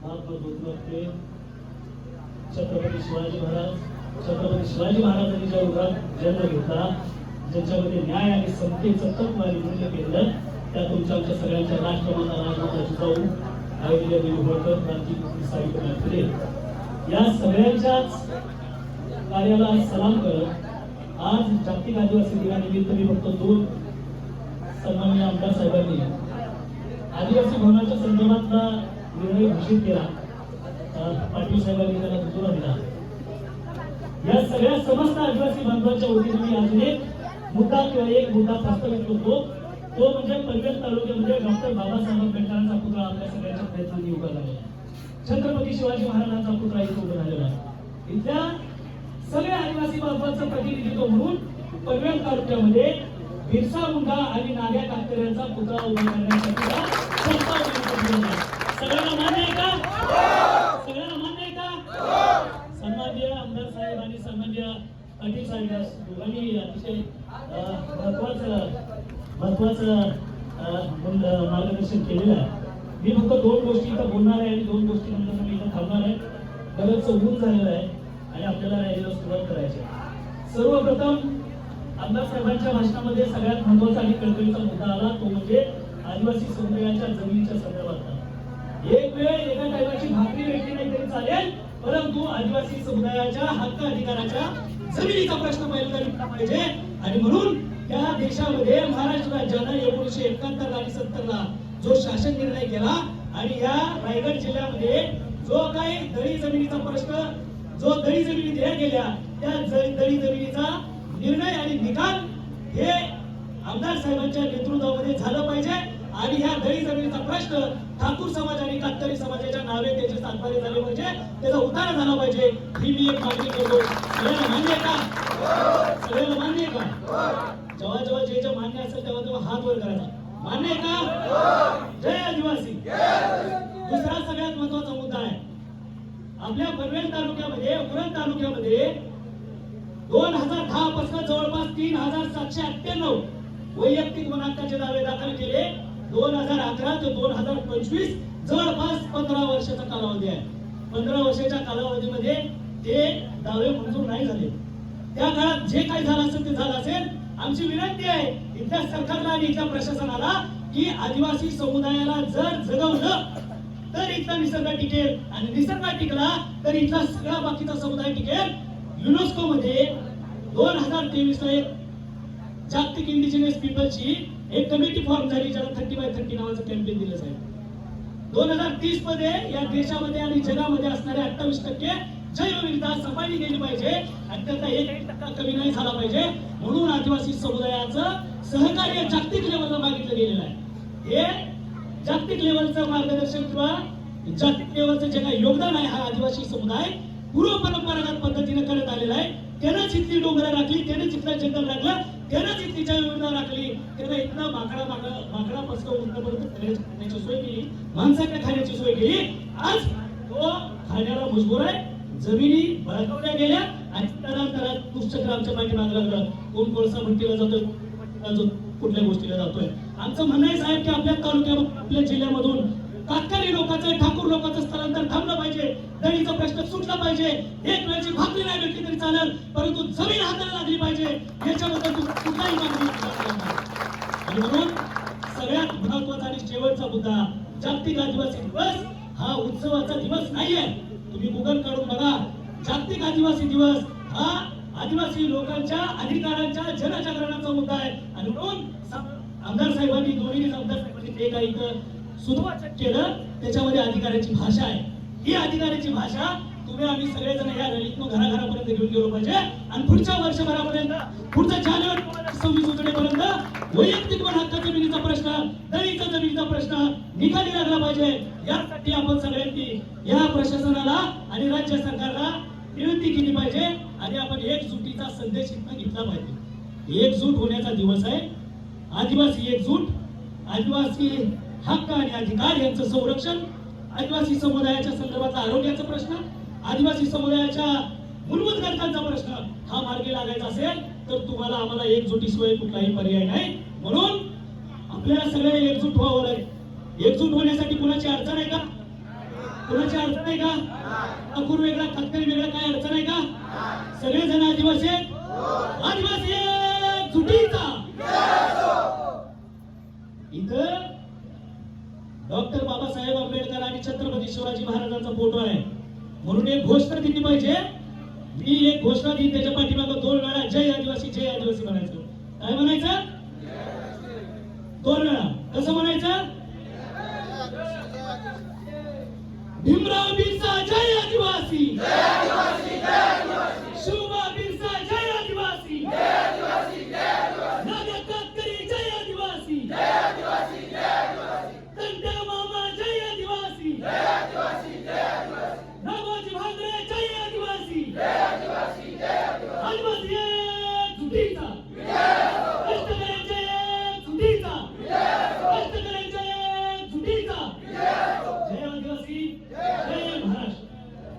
छत्रपती शिवाजी महाराज छत्रपती शिवाजी महाराजांनी ज्या उरात जन्म घेतला ज्याच्यामध्ये न्याय आणि समतेचं तत्व आणि मूल्य केलं त्या तुमच्या आमच्या सगळ्यांच्या राष्ट्रमाता राजमाता जिजाऊ अहिल्यादेवी होळकर क्रांती सावित्रीबाई फुले. या सगळ्यांच्याच कार्याला सलाम करत आज जागतिक आदिवासी दिनानिमित्त मी फक्त दोन सन्माननीय आमदार साहेबांनी आदिवासी भवनाच्या संदर्भातला निर्णय घोषित केला. पाटील साहेबांनी त्याला दुजोरा दिला. या सगळ्या समस्त आदिवासी बांधवांच्या वतीने मी अजून एक मुद्दा किंवा एक मुद्दा प्रस्तावित करतो. तो म्हणजे पनवेल तालुक्यामध्ये डॉक्टर बाबासाहेब आंबेडकरांचा पुतळा आपल्या सगळ्यांच्या प्रयत्नांनी उभा झालेला छत्रपती शिवाजी महाराजांचा पुतळा इथे उभा झालेला इथल्या सगळ्या आदिवासी बांधवांचं प्रतिनिधित्व म्हणून पनवेल तालुक्यामध्ये बिरसा मुंडा आणि नाग्या कातकऱ्यांचा पुतळा उभा करण्यासाठी सगळ्यांना मान्य आहे का? सगळ्यांना मान्य आहे का? सन्माननीय आमदार साहेब आणि सन्माननीय पाटील साहेब दोघांनी अतिशय महत्वाचं महत्वाचं मार्गदर्शन केलेलं आहे. मी फक्त दोन गोष्टी इथं बोलणार आहे आणि दोन गोष्टी नंतर मी इथं थांबणार आहे. बरंच ऊन झालेलं आहे आणि आपल्याला रॅलीला सुरुवात करायची सर्वप्रथम आमदार साहेबांच्या भाषणामध्ये सगळ्यात महत्त्वाचा आणि कळकळीचा मुद्दा आला तो म्हणजे आदिवासी समुदायाच्या जमिनीच्या संदर्भात एक वेळ एका टायमाची भाकरी भेटली नाही तरी चालेल. परंतु आदिवासी समुदायाच्या हक्क अधिकाराच्या जमिनीचा प्रश्न पहिला मिटला पाहिजे. आणि म्हणून त्या देशामध्ये महाराष्ट्र राज्यानं एकोणीशे एकाहत्तर आणि सत्तर ला जो शासन निर्णय केला आणि या रायगड जिल्ह्यामध्ये जो काही दळी जमिनीचा प्रश्न जो दळी जमिनी दिल्या गेल्या त्या दळी जमिनीचा निर्णय आणि निकाल हे आमदार साहेबांच्या नेतृत्वामध्ये झालं पाहिजे. आणि ह्या दळी जमिनीचा प्रश्न ठाकूर समाज आणि कातकरी समाजाच्या नावे त्याचे सातबारे झाले पाहिजे. त्याचा उतारा झाला पाहिजे. ही मी एक मागणी करतो. सगळ्यांना मान्य का? सगळ्यांना मान्य का? जेव्हा जेव्हा जे जे मान्य असेल तेव्हा तेव्हा हात वर करायचा. मान्य आहे का? जय आदिवासी. दुसरा सगळ्यात महत्त्वाचा मुद्दा आहे. आपल्या पनवेल तालुक्यामध्ये उरण तालुक्यामध्ये दोन हजार दहा पासून जवळपास तीन हजार सातशे अठ्ठ्याण्णव वैयक्तिक गुणांकाचे दावे दाखल केले. दोन हजार अकरा ते दोन हजार पंचवीस जवळपास पंधरा वर्षाचा कालावधी आहे. पंधरा वर्षाच्या कालावधीमध्ये ते दावे मंजूर नाही झाले. त्या काळात जे काही झालं असेल ते झालं असेल. आमची विनंती आहे इथल्या सरकारला आणि इथल्या प्रशासनाला की आदिवासी समुदायाला जर जगवलं तर इथला निसर्ग टिकेल आणि निसर्ग टिकला तर इथला सगळा बाकीचा समुदाय टिकेल. युनेस्को मध्ये दोन हजार तेवीस ला एक जागतिक इंडिजिनियस पीपलची एक कमिटी फॉर्म झाली ज्याला थर्टी बाय थर्टी नावाचं कॅम्पेन दिलं जाईल दोन हजार तीसमध्ये या देशामध्ये आणि जगामध्ये असणारे अठ्ठावीस टक्के जैवविविधता सफाई गेली पाहिजे आणि त्याचा एक टक्का कमी नाही झाला पाहिजे. म्हणून आदिवासी समुदायाचं सहकार्य जागतिक लेवलला मागितलं गेलेलं आहे. हे जागतिक लेवलचं मार्गदर्शन किंवा जागतिक लेवलचं जे काही योगदान आहे हा आदिवासी समुदाय पूर्व परंपरागत पद्धतीने करत आलेला आहे. त्यानंच इथली डोंगर राखली त्यानंच इथला जंगल राखलं. त्यानंच इथली जैवविविधता राखली. त्यानं इथलं माकडा माकडा पसकं उंटपर्यंत खाण्याची सोय केली. माणसाकडे खाण्याची सोय केली. आज तो खाण्याला मजबूर आहे. जमिनी बळकवल्या गेल्या आणि तरातरात पुस्तक आमच्या मागे पाठीमागे लागलं कोण कोळसा म्हटलेला जातोय जो- कुठल्या गोष्टीला जातोय. आमचं म्हणणं आहे साहेब की आपल्या तालुक्या आपल्या जिल्ह्यामधून कातकरी लोकांचं ठाकूर लोकांचं स्थलांतर थांबलं पाहिजे. सुटला पाहिजे. एक वेळची भाकरी नाही भेटली तरी चालेल परंतु जमीन हाताला लागली पाहिजे. याच्याबद्दल तू कुठलाही मागणी आणि म्हणून सगळ्यात महत्त्वाचा आणि शेवटचा मुद्दा जागतिक आदिवासी दिवस हा उत्सवाचा दिवस नाहीये. तुम्ही गुगल काढून बघा जागतिक आदिवासी दिवस हा आदिवासी लोकांच्या अधिकारांच्या जनजागरणाचा मुद्दा आहे. आणि म्हणून आमदार साहेबांनी दोन्ही आमदार साहेबांनी जे काही इथं केलं त्याच्यामध्ये अधिकाराची भाषा आहे. ही अधिकाराची भाषा तुम्ही आम्ही सगळेजण या रॅलीतून घराघरापर्यंत घेऊन गेलो पाहिजे. आणि पुढच्या वर्षभरापर्यंत पुढच्या जानेवारी दोन हजार सव्वीस उजडेपर्यंत वैयक्तिक वन हक्क जमिनीचा प्रश्न दलित जमिनीचा प्रश्न निकाली लागला पाहिजे. यासाठी आपण सगळ्यांनी या प्रशासनाला आणि राज्य सरकारला विनंती केली पाहिजे आणि आपण एकजुटीचा संदेश इथं घेतला पाहिजे. एकजूट होण्याचा दिवस आहे. आदिवासी एकजूट आदिवासी हक्क आणि अधिकार यांचं संरक्षण आदिवासी समुदायाच्या संदर्भातला आरोग्याचा प्रश्न आदिवासी समुदायाच्या मूलभूत गरजांचा प्रश्न हा मार्गी लागायचा असेल तर तुम्हाला आम्हाला एकजुटीशिवाय कुठलाही पर्याय नाही. म्हणून आपल्याला सगळे एकजूट व्हावं लागेल. एकजूट होण्यासाठी कुणाची अडचण आहे का? कुणाची अडचण आहे का? अकुर वेगळा खतकरी वेगळा काय अडचण आहे का? सगळे जण आदिवासी आहेत? आदिवासी एकजुटीचा. इथं डॉक्टर बाबासाहेब आंबेडकर आणि छत्रपती शिवाजी महाराजांचा फोटो आहे. म्हणून एक घोषणा दिली पाहिजे. मी एक घोषणा दिली त्याच्या पाठीमागं दोन वेळा जय आदिवासी जय आदिवासी म्हणायचं. काय म्हणायचं? दोन वेळा कसं म्हणायचं?